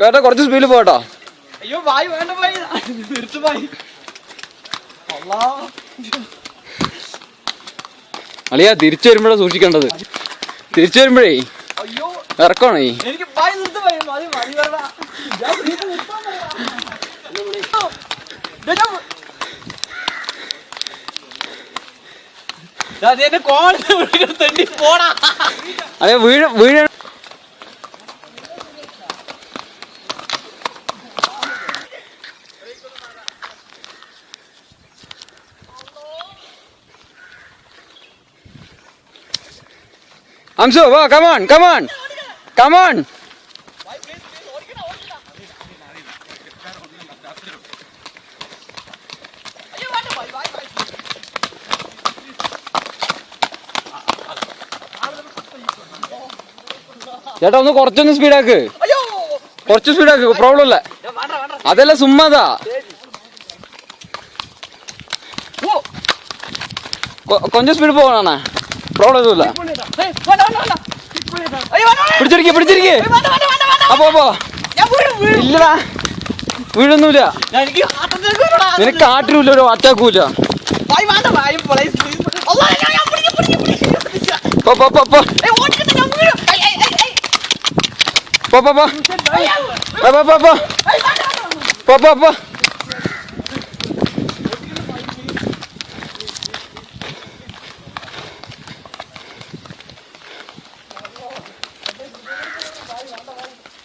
കേട്ടോ കുറച്ച് സ്പീഡിൽ പോട്ടോ അയ്യോ വായി വേണ്ട വായി. നിർത്തു വായി. അളിയാ തിരിച്ചു വരുമ്പോഴാണ് സൂക്ഷിക്കേണ്ടത്. തിരിച്ചു വരുമ്പോഴേ അയ്യോ. ഇറക്കണേ. എനിക്ക് വായി നിർത്ത് വായി. മതി മതി വരടാ ഞാൻ വീട്ടിൽ നിർത്താൻ പറയടാ. ദേ ഞാൻ- ദാ ദേ എന്നെ കോളിൽ വിളിക്കുന്ന തെണ്ടി പോടാ അതെ വീഴ വീഴ അംസു വാ കമാൺ കമാൺ കമാൺ ചേട്ടാ ഒന്ന് കുറച്ചൊന്ന് സ്പീഡാക്ക് കൊറച്ച് സ്പീഡാക്ക് പ്രോബ്ലം ഇല്ല. വേണ്ട അതല്ല സുമ്മാതാ കൊഞ്ച സ്പീഡ് പോകണ പ്രോബ്ലം ഒന്നുമില്ല. പിടിച്ചിരിക്കേ പിടിച്ചിരിക്കേ. അപ്പൊ അപ്പോ ഇല്ലടാ. വീഴൊന്നുമില്ല. നിനക്ക് ആട്ടില്ല ഒരു അറ്റാക്കൂല പോ പോ വായി പോ പോ പോ അയ്യോ. പോ പോ പോ പോ ഏയ്, വേണ്ട, വേണ്ട, വേണ്ട. പോ പോ പോ